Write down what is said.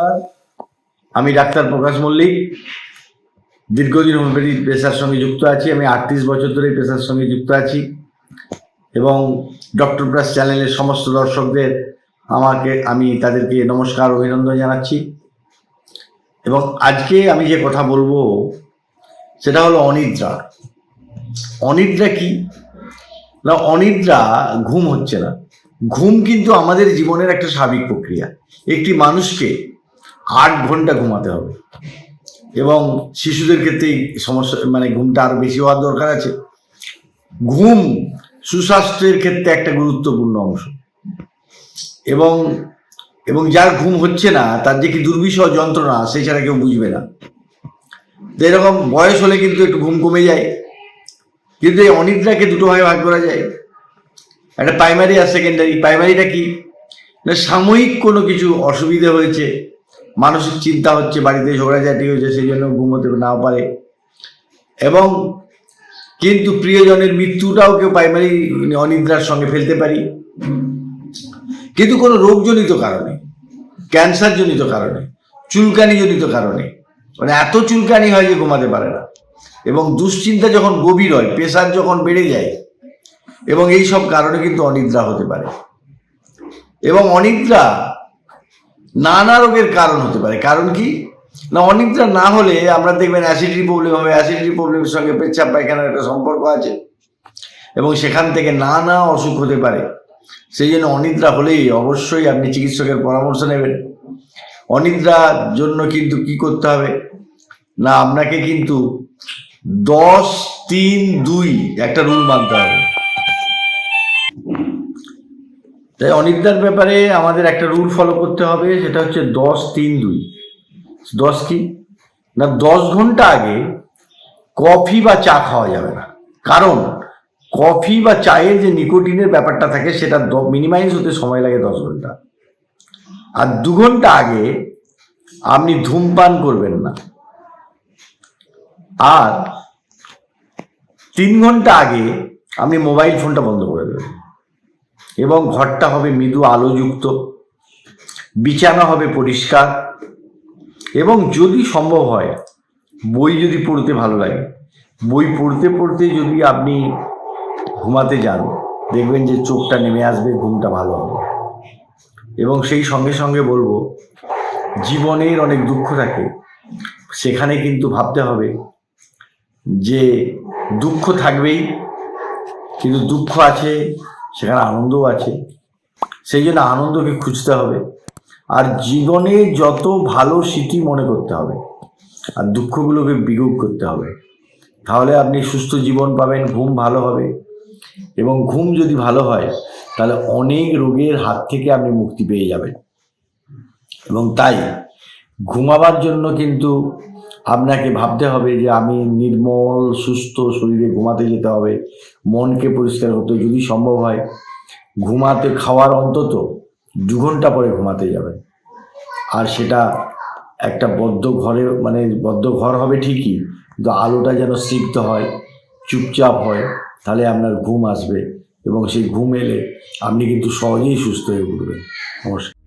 নমস্কার। আমি ডাক্তার প্রকাশ মল্লিক। দীর্ঘদিন হোমিওপ্যাথি পেশার সঙ্গে যুক্ত আছি। আমি আটত্রিশ বছর ধরে পেশার সঙ্গে যুক্ত আছি এবং ডক্টর প্লাস চ্যানেলের সমস্ত দর্শকদের আমাকে, আমি তাদেরকে নমস্কার অভিনন্দন জানাচ্ছি। এবং আজকে আমি যে কথা বলব, সেটা হলো অনিদ্রা। অনিদ্রা কি? না, অনিদ্রা ঘুম হচ্ছে না। ঘুম কিন্তু আমাদের জীবনের একটা স্বাভাবিক প্রক্রিয়া। একটি মানুষকে আট ঘণ্টা ঘুমাতে হবে। এবং শিশুদের ক্ষেত্রে সমস্যা মানে ঘুমটা আরও বেশি হওয়ার দরকার আছে। ঘুম সুস্বাস্থ্যের ক্ষেত্রে একটা গুরুত্বপূর্ণ অংশ। এবং এবং যার ঘুম হচ্ছে না, তার যে কি দুর্বিষহ যন্ত্রণা সেই ছাড়া কেউ বুঝবে না। তো এরকম বয়স হলে কিন্তু একটু ঘুম কমে যায়। কিন্তু এই অনিদ্রাকে দুটো ভাগে ভাগ করা যায়। একটা প্রাইমারি আর সেকেন্ডারি প্রাইমারিটা কি? না সাময়িক কোনো কিছু অসুবিধে হয়েছে মানসিক চিন্তা হচ্ছে, বাড়িতে ঝগড়াঝাটি হয়েছে, সেই জন্য ঘুমোতে নাও পারে। এবং কিন্তু প্রিয়জনের মৃত্যুটাও কেউ প্রাইমারি অনিদ্রার সঙ্গে ফেলতে পারি। কিন্তু কোনো রোগজনিত কারণে, ক্যান্সারজনিত কারণে, চুলকানিজনিত কারণে মানে এত চুলকানি হয় যে ঘুমাতে পারে না। এবং দুশ্চিন্তা যখন গভীর হয়, প্রেশার যখন বেড়ে যায়, এবং এই সব কারণে কিন্তু অনিদ্রা হতে পারে। এবং অনিদ্রা নানা রোগের কারণ হতে পারে। কারণ কি? না অনিদ্রা না হলে আমরা দেখবেন অ্যাসিডিটি প্রবলেম হবে অ্যাসিডিটি প্রবলেমের সঙ্গে পেচ্ছাপ, পায়খানার একটা সম্পর্ক আছে। এবং সেখান থেকে নানা অসুখ হতে পারে। সেই জন্য অনিদ্রা হলেই অবশ্যই আপনি চিকিৎসকের পরামর্শ নেবেন। অনিদ্রার জন্য কিন্তু কি করতে হবে? না, আপনাকে কিন্তু দশ, তিন, দুই একটা রুল মানতে হবে। তাই অনিদ্রার ব্যাপারে আমাদের একটা রুল ফলো করতে হবে, সেটা হচ্ছে দশ তিন দুই। দশ কি? না, দশ ঘণ্টা আগে কফি বা চা খাওয়া যাবে না। কারণ কফি বা চায়ের যে নিকোটিনের ব্যাপারটা থাকে, সেটা মিনিমাইজ হতে সময় লাগে দশ ঘণ্টা। আর দু ঘণ্টা আগে আপনি ধূমপান করবেন না। আর তিন ঘণ্টা আগে আপনি মোবাইল ফোনটা বন্ধ করে দেবেন। এবং ঘরটা হবে মৃদু আলোযুক্ত, বিছানা হবে পরিষ্কার, এবং যদি সম্ভব হয়, বই যদি পড়তে ভালো লাগে। বই পড়তে পড়তে যদি আপনি ঘুমাতে যান, দেখবেন যে চোখটা নেমে আসবে, ঘুমটা ভালো হবে। এবং সেই সঙ্গে সঙ্গে বলব, জীবনের অনেক দুঃখ থাকে। সেখানে কিন্তু ভাবতে হবে যে দুঃখ থাকবেই, কিন্তু দুঃখ আছে সেখানে আনন্দও আছে। সেই জন্য আনন্দকে খুঁজতে হবে। আর জীবনে যত ভালো স্মৃতি মনে করতে হবে, আর দুঃখগুলোকে বিয়োগ করতে হবে, তাহলে আপনি সুস্থ জীবন পাবেন, ঘুম ভালো হবে। এবং ঘুম যদি ভালো হয়, তাহলে অনেক রোগের হাত থেকে আপনি মুক্তি পেয়ে যাবেন। এবং তাই ঘুমাবার জন্য কিন্তু আপনাকে ভাবতে হবে যে আমি নির্মল, সুস্থ শরীরে ঘুমাতে যেতে হবে, মনকে পরিষ্কার করতে যদি সম্ভব হয়, ঘুমাতে খাওয়ার অন্তত দু ঘণ্টা পরে ঘুমাতে যাবেন। আর সেটা একটা বদ্ধ ঘরে মানে বদ্ধ ঘর হবে ঠিকই, কিন্তু আলোটা যেন সিক্ত হয়, চুপচাপ হয়, তাহলে আপনার ঘুম আসবে এবং সেই ঘুম এলে আপনি কিন্তু সহজেই সুস্থ হয়ে উঠবেন। নমস্কার।